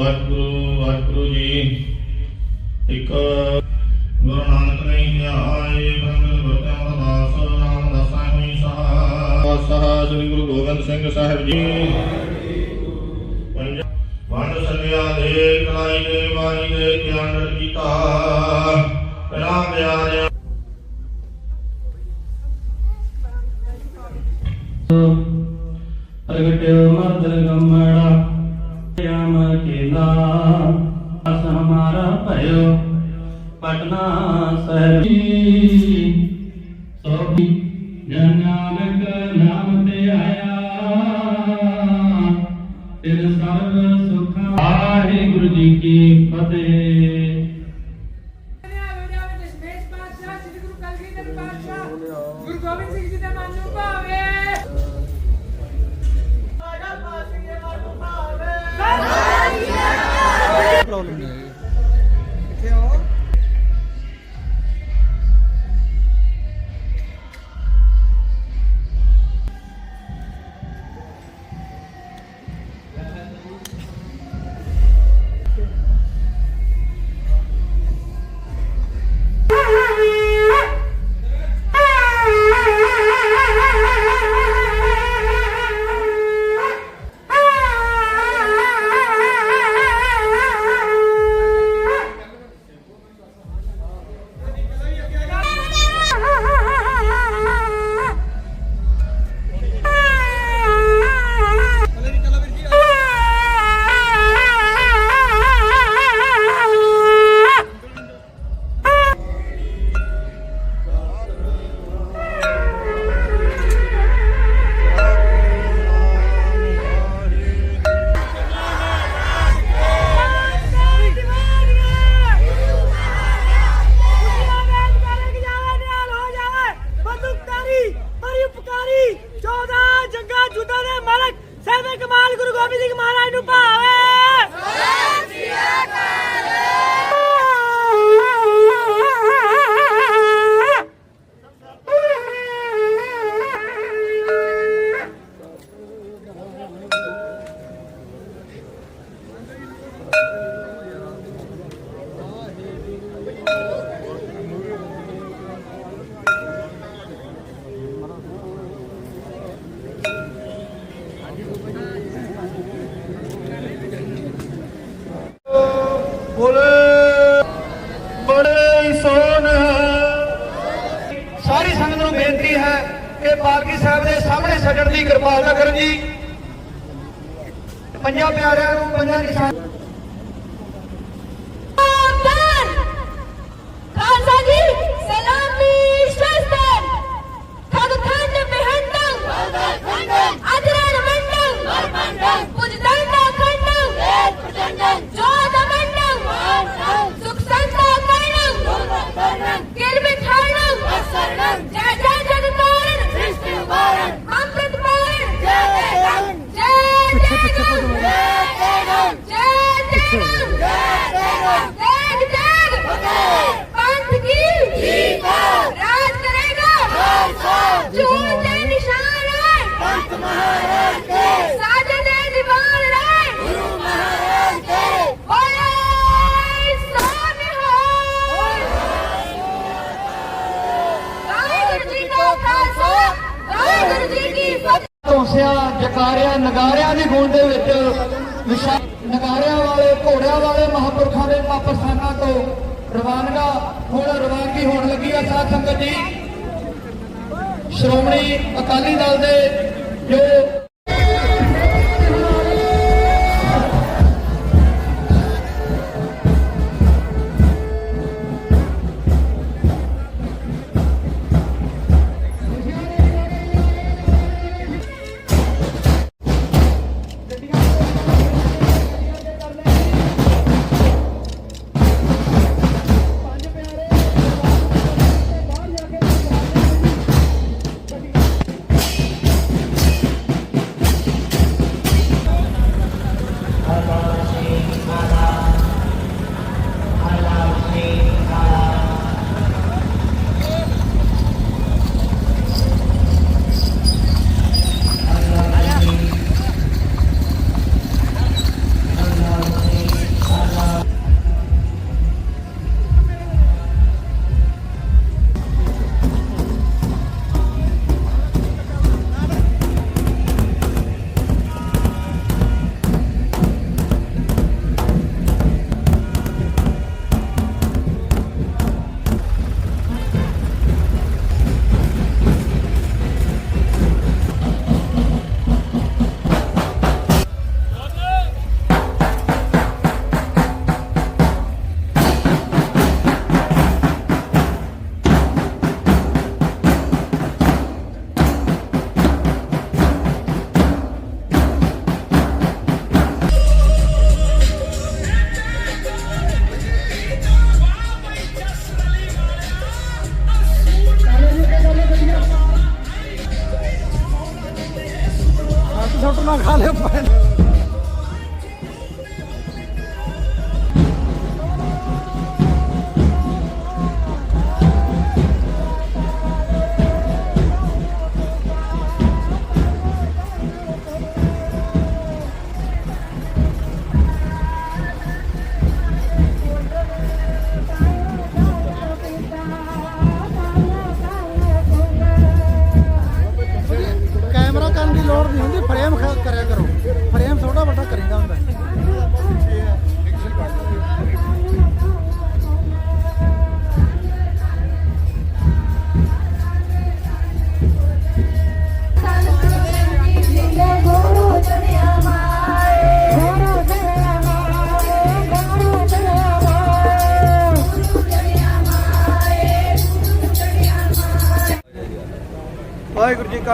ਵਾਹਿਗੁਰੂ ਵਾਹਿਗੁਰੂ ਜੀ। ਇੱਕ ਗੁਰੂ ਨਾਨਕ ਨਹੀਂ ਆਏ ਭੰਗਲ ਵਰਤਾਂ ਦਾ ਦਾਸ, ਨਾਮ ਦਸਾਂ ਹੋਈ ਸਹਾ। ਸਹਾ ਸ੍ਰੀ ਗੁਰੂ ਗੋਬਿੰਦ ਸਿੰਘ ਸਾਹਿਬ ਜੀ। ਵੰਡ ਸੰਗਿਆ ਦੇ, ਕਲਾਈ ਦੇ ਮਾਈ ਦੇ ਗਿਆਨ ਕੀਤਾ। ਰਾਮ ਪਿਆਰਿਆ ਪ੍ਰਗਟਿਓ ਮਰਦਰ ਗੰਮੜਾ। ਵਾਹਿਗੁਰੂ ਜੀ ਕੀ ਫਤਿਹ। ਦੀ ਕਿਰਪਾਲਤਾ ਕਰੋ ਜੀ। ਪੰਜਾਂ ਪਿਆਰਿਆਂ ਨੂੰ ਪੰਜਾਂ ਨਿਸ਼ਾਨ ਧੌਂਸਿਆਂ ਜਕਾਰਿਆਂ, ਨਗਾਰਿਆਂ ਦੀ ਗੂੰਜ ਦੇ ਵਿੱਚ ਵਿਸ਼ਾ ਨਗਾਰਿਆਂ ਵਾਲੇ, ਘੋੜਿਆਂ ਵਾਲੇ ਮਹਾਂਪੁਰਖਾਂ ਦੇ ਪਾਪਸਥਾਨਾਂ ਤੋਂ ਰਵਾਨਗਾ ਹੁਣ ਰਵਾਨਗੀ ਹੋਣ ਲੱਗੀ ਆ ਸਾਧ ਸੰਗਤ ਜੀ। ਸ਼੍ਰੋਮਣੀ ਅਕਾਲੀ ਦਲ ਦੇ ਜੋ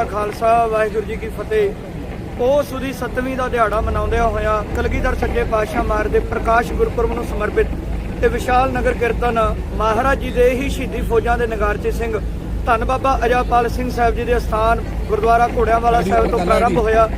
ਕਾ ਖਾਲਸਾ ਵਾਹਿਗੁਰੂ ਜੀ ਕੀ ਫਤਿਹ। ਪੋਸ ਦੀ 7ਵੀਂ ਦਾ ਦਿਹਾੜਾ ਮਨਾਉਂਦਿਆਂ ਹੋਇਆ ਕਲਗੀਧਰ ਸੱਚੇ ਪਾਤਸ਼ਾਹ ਮਾਰ ਦੇ ਪ੍ਰਕਾਸ਼ ਗੁਰਪੁਰਬ ਨੂੰ ਸਮਰਪਿਤ ਤੇ ਵਿਸ਼ਾਲ ਨਗਰ ਕੀਰਤਨ ਮਹਾਰਾਜ ਜੀ ਦੇ ਹੀ ਸ਼ਹੀਦੀ ਫੌਜਾਂ ਦੇ ਨਗਾਰਚੀ ਸਿੰਘ ਧੰਨ ਬਾਬਾ ਅਜਾਪਾਲ ਸਿੰਘ ਸਾਹਿਬ ਜੀ ਦੇ ਸਥਾਨ ਗੁਰਦੁਆਰਾ ਘੋੜਿਆਂਵਾਲਾ ਸਾਹਿਬ ਤੋਂ ਪ੍ਰਾਰੰਭ ਹੋਇਆ।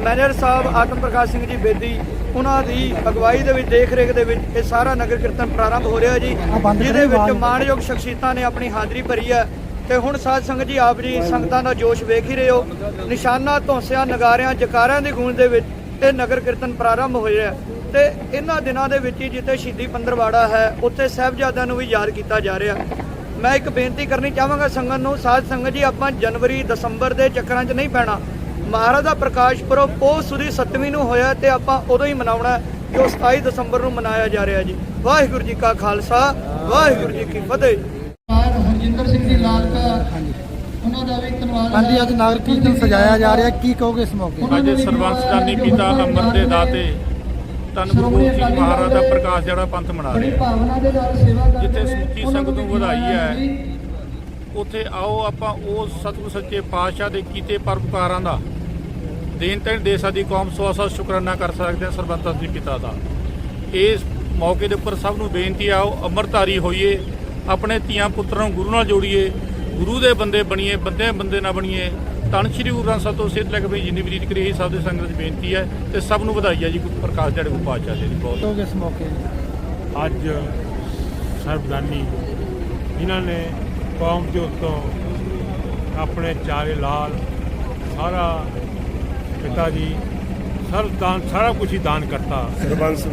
ਮੈਨੇਜਰ ਸਾਹਿਬ ਆਤਮ ਪ੍ਰਕਾਸ਼ ਸਿੰਘ ਜੀ ਬੇਦੀ ਉਹਨਾਂ ਦੀ ਅਗਵਾਈ ਦੇ ਵਿੱਚ ਦੇਖ ਰੇਖ ਦੇ ਵਿੱਚ ਇਹ ਸਾਰਾ ਨਗਰ ਕੀਰਤਨ ਪ੍ਰਾਰੰਭ ਹੋ ਰਿਹਾ ਜੀ। ਜਿਹਦੇ ਵਿੱਚ। ਮਾਣਯੋਗ ਸ਼ਖਸੀਅਤਾਂ ਨੇ ਆਪਣੀ ਹਾਜ਼ਰੀ ਭਰੀ ਹੈ। ਤੇ ਹੁਣ ਸਾਧ ਸੰਗਤ ਜੀ, ਆਪ ਜੀ ਸੰਗਤਾਂ ਦਾ ਜੋਸ਼ ਵੇਖ ਹੀ ਰਹੇ ਹੋ। ਨਿਸ਼ਾਨਾ, ਧੌਂਸਿਆਂ, ਨਗਾਰਿਆਂ, ਜਕਾਰਿਆਂ ਦੀ ਗੂੰਜ ਦੇ ਵਿੱਚ ਇਹ ਨਗਰ ਕੀਰਤਨ ਪ੍ਰਾਰੰਭ ਹੋਇਆ ਤੇ ਇਹਨਾਂ ਦਿਨਾਂ ਦੇ ਵਿੱਚ ਹੀ ਜਿੱਥੇ ਸ਼ਹੀਦੀ ਪੰਦਰਵਾੜਾ ਹੈ, ਉੱਥੇ ਸਾਹਿਬਜ਼ਾਦਿਆਂ ਨੂੰ ਵੀ ਯਾਦ ਕੀਤਾ ਜਾ ਰਿਹਾ ਮੈਂ ਇੱਕ ਬੇਨਤੀ ਕਰਨੀ ਚਾਹਾਂਗਾ ਸੰਗਤ ਨੂੰ, ਸਾਧ ਸੰਗਤ ਜੀ, ਆਪਾਂ ਜਨਵਰੀ, ਦਸੰਬਰ ਦੇ ਚੱਕਰਾਂ 'ਚ ਨਹੀਂ ਪੈਣਾ। ਮਹਾਰਾਜ ਦਾ ਪ੍ਰਕਾਸ਼ ਪੁਰਬ ਪੋਹ ਸੁਦੀ 7ਵੀਂ ਨੂੰ ਹੋਇਆ ਤੇ ਆਪਾਂ ਉਦੋਂ ਹੀ ਮਨਾਉਣਾ ਜੋ 27 ਦਸੰਬਰ ਨੂੰ ਮਨਾਇਆ ਜਾ ਰਿਹਾ ਜੀ। ਵਾਹਿਗੁਰੂ ਜੀ ਕਾ ਖਾਲਸਾ, ਵਾਹਿਗੁਰੂ ਜੀ ਕੀ ਫਤਿਹ। ਹਰਜਿੰਦਰ ਸਿੰਘ ਜੀ ਲਾਲਕਾ ਉਹਨਾਂ ਦਾ ਵੀ ਧੰਨਵਾਦ ਹਾਂਜੀ ਅੱਜ ਨਗਰ ਕੀਰਤਨ ਸਜਾਇਆ ਜਾ ਰਿਹਾ। ਕੀ ਕਹੋਗੇ ਇਸ ਮੌਕੇ? ਅੱਜ ਸਰਬੰਸਦਾਨੀ ਪਿਤਾ ਅਮਰ ਦੇ ਦਾਤੇ ਧੰਨ ਗੁਰੂ ਸਿੰਘ ਮਹਾਰਾਜ ਦਾ ਪ੍ਰਕਾਸ਼ ਜਿਹੜਾ ਪੰਥ ਮਨਾ ਬੜੀ ਰਿਹਾ। ਭਾਵਨਾ ਦੇ ਨਾਲ ਸੇਵਾ ਕਰਦੇ ਜਿੱਥੇ ਨੇ। ਸਮੁੱਚੀ ਸੰਗਤ ਨੂੰ ਵਧਾਈ ਹੈ। ਜੀ। ਉੱਥੇ ਆਓ ਆਪਾਂ ਉਸ ਸਤਿਗੁਰ ਸੱਚੇ ਪਾਤਸ਼ਾਹ ਦੇ ਕੀਤੇ ਪਰਉਪਕਾਰਾਂ ਦਾ। ਦੇਣ ਤੈਣ ਦੇ ਸਾਡੀ ਕੌਮ ਸੋ ਅਸਾ ਸ਼ੁਕਰਾਨਾ ਕਰ ਸਕਦੇ ਹਾਂ ਸਰਬੰਸਦਾਨੀ ਪਿਤਾ ਦਾ। ਇਸ ਮੌਕੇ ਦੇ ਉੱਪਰ ਸਭ ਨੂੰ ਬੇਨਤੀ ਆਓ ਅੰਮ੍ਰਿਤਧਾਰੀ ਹੋਈਏ ਆਪਣੇ ਧੀਆਂ ਪੁੱਤਰਾਂ ਨੂੰ ਗੁਰੂ ਨਾਲ ਜੋੜੀਏ ਗੁਰੂ ਦੇ ਬੰਦੇ ਬਣੀਏ ਬੰਦੇ ਬੰਦੇ ਨਾ ਬਣੀਏ ਧੰਨ ਸ਼੍ਰੀ ਗੁਰੂ ਗ੍ਰੰਥ ਸਾਹਿਬ ਤੋਂ ਸਿੱਧ ਲੈ ਕੇ ਵੀ ਜਿੰਨੀ ਵਿਰੀਤ ਕਰੀ ਸਭ ਦੇ ਸੰਗਤ ਦੀ ਬੇਨਤੀ ਹੈ ਤੇ ਸਭ ਨੂੰ ਵਧਾਈ ਹੈ ਜੀ ਗੁਰੂ ਪ੍ਰਕਾਸ਼ ਗੁਰੂ ਪਾਤਸ਼ਾਹ ਜੀ ਦੀ ਬਹੁਤ। ਕਹੋਗੇ ਇਸ ਮੌਕੇ? ਅੱਜ ਸਰਬਦਾਨੀ ਜਿਨ੍ਹਾਂ ਨੇ ਕੌਮ ਦੇ ਉੱਤੋਂ ਆਪਣੇ ਚਾਰੇ ਲਾਲ ਸਾਰਾ ਪਿਤਾ ਜੀ ਸਰਬ ਦਾਨ ਸਾਰਾ ਕੁਝ ਹੀ ਦਾਨ ਕਰਤਾ। ਸਰਬੰਸ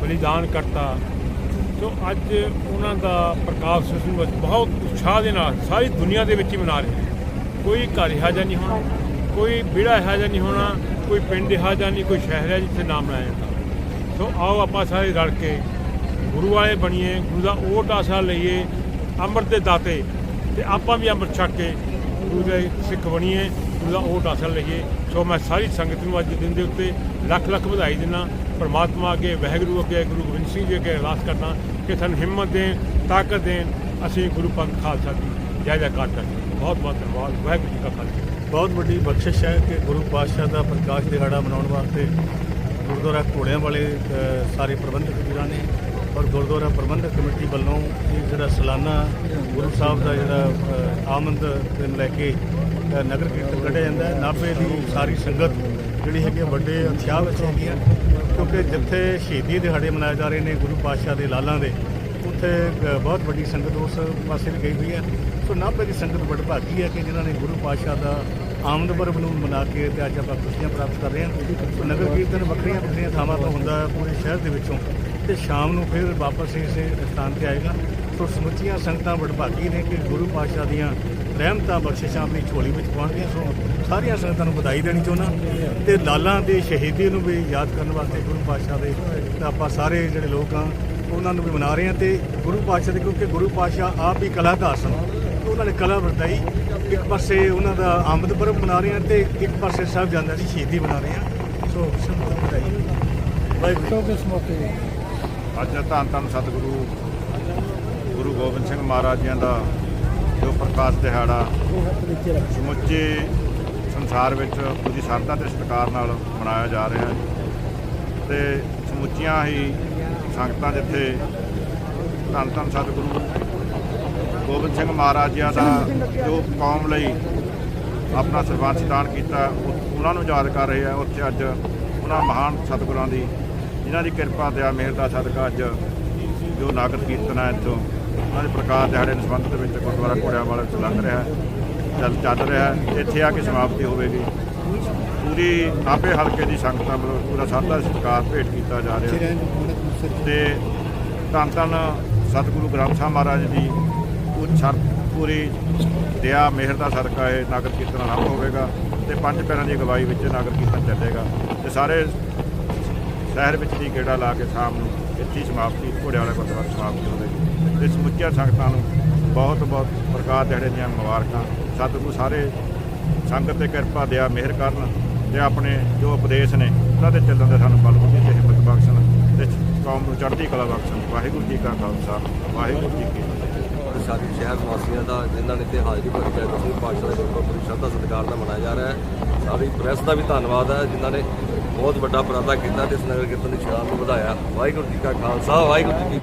ਬਲੀਦਾਨ ਕਰਤਾ। ਸੋ ਅੱਜ ਉਹਨਾਂ ਦਾ ਪ੍ਰਕਾਸ਼ ਸਸੂ ਵਿੱਚ ਬਹੁਤ ਉਤਸ਼ਾਹ ਦੇ ਨਾਲ ਸਾਰੀ ਦੁਨੀਆ ਦੇ ਵਿੱਚ ਹੀ ਮਨਾ ਰਹੇ ਨੇ। ਕੋਈ ਘਰ ਇਹੋ ਜਿਹਾ ਨਹੀਂ ਹੋਣਾ, ਕੋਈ ਵਿਹੜਾ ਇਹੋ ਜਿਹਾ ਨਹੀਂ ਹੋਣਾ, ਕੋਈ ਪਿੰਡ ਇਹੋ ਜਿਹਾ ਨਹੀਂ, ਕੋਈ ਸ਼ਹਿਰ ਹੈ ਜਿੱਥੇ ਨਾਮ ਮਨਾਇਆ ਜਾਂਦਾ। ਸੋ ਆਓ ਆਪਾਂ ਸਾਰੇ ਰਲ ਕੇ ਗੁਰੂ ਵਾਲੇ ਬਣੀਏ, ਗੁਰੂ ਦਾ ਓਟ ਆਸਰਾ ਲਈਏ, ਅੰਮ੍ਰਿਤ ਦੇ ਦਾਤੇ ਤੇ ਆਪਾਂ ਵੀ ਅੰਮ੍ਰਿਤ ਛਕ ਕੇ ਗੁਰੂ ਦੇ ਸਿੱਖ ਬਣੀਏ, ਗੁਰੂ ਦਾ ਓਟ ਆਸਰਾ ਲਈਏ। ਸੋ ਮੈਂ ਸਾਰੀ ਸੰਗਤ ਨੂੰ ਅੱਜ ਦਿਨ ਦੇ ਉੱਤੇ ਲੱਖ ਲੱਖ ਵਧਾਈ ਦਿੰਦਾ। ਪਰਮਾਤਮਾ ਅੱਗੇ ਵਹਿਗੁਰੂ ਅੱਗੇ ਗੁਰੂ ਗੋਬਿੰਦ ਸਿੰਘ ਜੀ ਅੱਗੇ ਅਰਦਾਸ ਕਰਦਾ ਕਿ ਸਾਨੂੰ ਹਿੰਮਤ ਦੇਣ ਤਾਕਤ ਦੇਣ ਅਸੀਂ ਗੁਰੂ ਪੰਥ ਖਾਲਸਾ ਦੀ ਜੈ ਜੈਕਾਰ ਕਰੀਏ। ਬਹੁਤ ਬਹੁਤ ਧੰਨਵਾਦ ਵਾਹਿਗੁਰੂ ਜੀ ਕਾ ਖਾਲਸਾ। ਬਹੁਤ ਵੱਡੀ ਬਖਸ਼ਿਸ਼ ਹੈ ਕਿ ਗੁਰੂ ਪਾਤਸ਼ਾਹ ਦਾ ਪ੍ਰਕਾਸ਼ ਦਿਹਾੜਾ ਮਨਾਉਣ ਵਾਸਤੇ ਗੁਰਦੁਆਰਾ ਘੋੜਿਆਂ ਵਾਲੇ ਸਾਰੇ ਪ੍ਰਬੰਧਕ ਵੀਰਾਂ ਨੇ ਔਰ ਗੁਰਦੁਆਰਾ ਪ੍ਰਬੰਧਕ ਕਮੇਟੀ ਵੱਲੋਂ ਇਹ ਜਿਹੜਾ ਸਾਲਾਨਾ ਗੁਰੂ ਸਾਹਿਬ ਦਾ ਜਿਹੜਾ ਅ, ਦਿਨ ਲੈ ਕੇ ਨਗਰ ਕੀਰਤਨ ਕੱਢਿਆ ਜਾਂਦਾ ਹੈ। ਨਾਭੇ ਦੀ ਸਾਰੀ ਸੰਗਤ ਜਿਹੜੀ ਹੈਗੀ ਹੈ ਵੱਡੇ ਉਤਸ਼ਾਹ ਵਿੱਚ ਹੈਗੀ ਆ ਕਿਉਂਕਿ ਜਿੱਥੇ ਸ਼ਹੀਦੀ ਦਿਹਾੜੇ ਮਨਾਏ ਜਾ ਰਹੇ ਨੇ ਗੁਰੂ ਪਾਤਸ਼ਾਹ ਦੇ ਲਾਲਾਂ ਦੇ, ਉੱਥੇ ਬਹੁਤ ਵੱਡੀ ਸੰਗਤ ਉਸ ਪਾਸੇ ਵੀ ਗਈ ਹੋਈ ਹੈ। ਸੋ ਨਾਭੇ ਦੀ ਸੰਗਤ ਵਡਭਾਗੀ ਹੈ ਕਿ ਜਿਨ੍ਹਾਂ ਨੇ ਗੁਰੂ ਪਾਤਸ਼ਾਹ ਦਾ ਆਮਦ ਪਰਬ ਨੂੰ ਮਨਾ ਕੇ ਤੇ ਅੱਜ ਆਪਾਂ ਖੁਸ਼ੀਆਂ ਪ੍ਰਾਪਤ ਕਰ ਰਹੇ ਹਾਂ। ਸੋ ਨਗਰ ਕੀਰਤਨ ਵੱਖਰੀਆਂ ਵੱਖਰੀਆਂ ਥਾਵਾਂ ਤੋਂ ਹੁੰਦਾ ਪੂਰੇ ਸ਼ਹਿਰ ਦੇ ਵਿੱਚੋਂ ਤੇ ਸ਼ਾਮ ਨੂੰ ਫਿਰ ਵਾਪਸ ਇਸੇ ਸਥਾਨ ਤੇ ਆਏਗਾ। ਸੋ ਸਮੁੱਚੀਆਂ ਸੰਗਤਾਂ ਵਡਭਾਗੀ ਨੇ ਕਿ ਗੁਰੂ ਪਾਤਸ਼ਾਹ ਦੀਆਂ ਰਹਿਮਤਾਂ ਬਖਸ਼ਿਸ਼ਾਂ ਆਪਣੀ ਝੋਲੀ ਵਿੱਚ ਪਾਉਣਗੀਆਂ। ਸੋ ਸਾਰੀਆਂ ਸੰਗਤਾਂ ਨੂੰ ਵਧਾਈ ਦੇਣੀ ਚਾਹੁੰਦਾ ਤੇ ਲਾਲਾਂ ਦੀ ਸ਼ਹੀਦੀ ਨੂੰ ਵੀ ਯਾਦ ਕਰਨ ਵਾਸਤੇ ਗੁਰੂ ਪਾਤਸ਼ਾਹ ਦੇ ਆਪਾਂ ਸਾਰੇ ਜਿਹੜੇ ਲੋਕ ਆ, ਉਹਨਾਂ ਨੂੰ ਵੀ ਮਨਾ ਰਹੇ ਹਾਂ ਤੇ ਗੁਰੂ ਪਾਤਸ਼ਾਹ ਦੇ ਕਿਉਂਕਿ ਗੁਰੂ ਪਾਤਸ਼ਾਹ ਆਪ ਹੀ ਕਲਾਕਾਰ ਸਨ ਉਹਨਾਂ ਨੇ ਕਲਾ ਵਰਤਾਈ। ਇੱਕ ਪਾਸੇ ਉਹਨਾਂ ਦਾ ਆਮਦ ਪਰਬ ਮਨਾ ਰਹੇ ਹਾਂ ਤੇ ਇੱਕ ਪਾਸੇ ਸਾਹਿਬ ਜਾਂਦਾ ਦੀ ਸ਼ਹੀਦੀ ਮਨਾ ਰਹੇ ਹਾਂ। ਸੋ ਸਭ ਵਧਾਈ ਵਾਹਿਗੁਰੂ ਇਸ ਮੌਕੇ ਅੱਜ ਧੰਨ ਧੰਨ ਸਤਿਗੁਰੂ ਗੁਰੂ ਗੋਬਿੰਦ ਸਿੰਘ ਮਹਾਰਾਜ ਜੀ ਦਾ ਜੋ ਪ੍ਰਕਾਸ਼ ਦਿਹਾੜਾ ਸਮੁੱਚੇ ਸੰਸਾਰ ਵਿੱਚ ਪੂਰੀ ਸ਼ਰਧਾ ਤੇ ਸਤਿਕਾਰ ਨਾਲ ਮਨਾਇਆ ਜਾ ਰਿਹਾ ਹੈ। ਤੇ ਸਮੁੱਚੀਆਂ ਹੀ ਸੰਗਤਾਂ ਜਿੱਥੇ ਧੰਨ ਧੰਨ ਸਤਿਗੁਰੂ ਗੋਬਿੰਦ ਸਿੰਘ ਮਹਾਰਾਜ ਜੀ ਦਾ ਜੋ ਕੌਮ ਲਈ ਆਪਣਾ ਸਰਬੰਸ ਦਾਨ ਕੀਤਾ ਉਹਨਾਂ ਨੂੰ ਯਾਦ ਕਰ ਰਹੇ ਆ। ਉੱਥੇ ਅੱਜ ਉਹਨਾਂ ਮਹਾਨ ਸਤਿਗੁਰਾਂ ਦੀ, ਜਿਨ੍ਹਾਂ ਦੀ ਕਿਰਪਾ ਦਇਆ ਮਿਹਰ ਦਾ ਸਦਕਾ ਅੱਜ ਜੋ ਨਾਗਰ ਕੀਰਤਨ ਹੈ ਇੱਥੋਂ। ਉਹਨਾਂ ਦੇ ਪ੍ਰਕਾਸ਼ ਦਿਹਾੜੇ ਦੇ ਸੰਬੰਧ ਦੇ ਵਿੱਚ ਗੁਰਦੁਆਰਾ ਘੋੜਿਆਂ ਵਾਲੇ ਵਿੱਚ ਲੰਘ ਰਿਹਾ ਚੱਲ ਚੱਲ ਰਿਹਾ ਇੱਥੇ ਆ ਕੇ ਸਮਾਪਤੀ ਹੋਵੇਗੀ। ਪੂਰੀ ਨਾਭੇ ਹਲਕੇ ਦੀ ਸੰਗਤਾਂ ਵੱਲੋਂ ਪੂਰਾ ਸਾਦਾ ਸਤਿਕਾਰ ਭੇਟ ਕੀਤਾ ਜਾ ਰਿਹਾ ਹੈ। ਤੇ ਧੰਨ ਧੰਨ ਸਤਿਗੁਰੂ ਗ੍ਰੰਥ ਸਾਹਿਬ ਮਹਾਰਾਜ ਦੀ ਉਹ ਸ਼ਰ ਪੂਰੀ ਦਇਆ, ਮਿਹਰ ਦਾ ਸਦਕਾ ਇਹ ਨਗਰ ਕੀਰਤਨ ਆਰੰਭ ਹੋਵੇਗਾ ਤੇ ਪੰਜ ਪੈਰਾਂ ਦੀ ਅਗਵਾਈ ਵਿੱਚ ਨਗਰ ਕੀਰਤਨ ਚੱਲੇਗਾ। ਤੇ ਸਾਰੇ ਸ਼ਹਿਰ ਵਿੱਚ ਦੀ ਗੇੜਾ ਲਾ ਕੇ ਸ਼ਾਮ ਨੂੰ ਇੱਥੇ ਹੀ ਸਮਾਪਤੀ ਘੋੜੇ ਵਾਲੇ ਗੁਰਦੁਆਰਾ ਸਮਾਪਤੀ ਹੋਵੇਗੀ। ਤੇ ਸਮੁੱਚੀਆਂ ਸੰਗਤਾਂ ਨੂੰ ਬਹੁਤ ਬਹੁਤ ਪ੍ਰਕਾਸ਼ ਦਿਹਾੜੇ ਦੀਆਂ ਮੁਬਾਰਕਾਂ। ਸਤਿਗੁਰੂ ਸਾਰੇ ਸੰਗਤ ਤੇ ਕਿਰਪਾ ਦਿਆ, ਮਿਹਰ ਕਰਨ ਤੇ ਆਪਣੇ ਜੋ ਉਪਦੇਸ਼ ਨੇ ਉਹਨਾਂ ਦੇ ਚੱਲਣ ਦੇ ਸਾਨੂੰ ਬਲ ਬੁੱਧੀ ਤੇ ਹਿੰਮਤ ਬਖਸ਼ਣ ਤੇ ਕੌਮ ਨੂੰ ਚੜ੍ਹਦੀ ਕਲਾ ਬਖਸ਼ਣ। ਵਾਹਿਗੁਰੂ ਜੀ ਕਾ ਖਾਲਸਾ, ਵਾਹਿਗੁਰੂ ਜੀ ਕੀ ਫਤਿਹ। ਸਾਰੇ ਸ਼ਹਿਰ ਵਾਸੀਆਂ ਦਾ, ਜਿਨ੍ਹਾਂ ਨੇ ਇੱਥੇ ਹਾਜ਼ਰੀ ਭਰੀ ਹੈ ਦਸਵੀਂ ਪਾਤਸ਼ਾਹ ਦੇ ਗੁਰਪੁਰਬ ਸ਼ਰਧਾ ਸਤਿਕਾਰ ਨਾਲ ਮਨਾਇਆ ਜਾ ਰਿਹਾ ਹੈ। ਸਾਰੀ ਪ੍ਰੈਸ ਦਾ ਵੀ ਧੰਨਵਾਦ ਹੈ, ਜਿਨ੍ਹਾਂ ਨੇ ਬਹੁਤ ਵੱਡਾ ਉਪਰਾਲਾ ਕੀਤਾ ਤੇ ਇਸ ਨਗਰ ਕੀਰਤਨ ਦੀ ਸ਼ਾਨ ਨੂੰ ਵਧਾਇਆ। ਵਾਹਿਗੁਰੂ ਜੀ ਕਾ ਖਾਲਸਾ, ਵਾਹਿਗੁਰੂ ਜੀ ਕੀ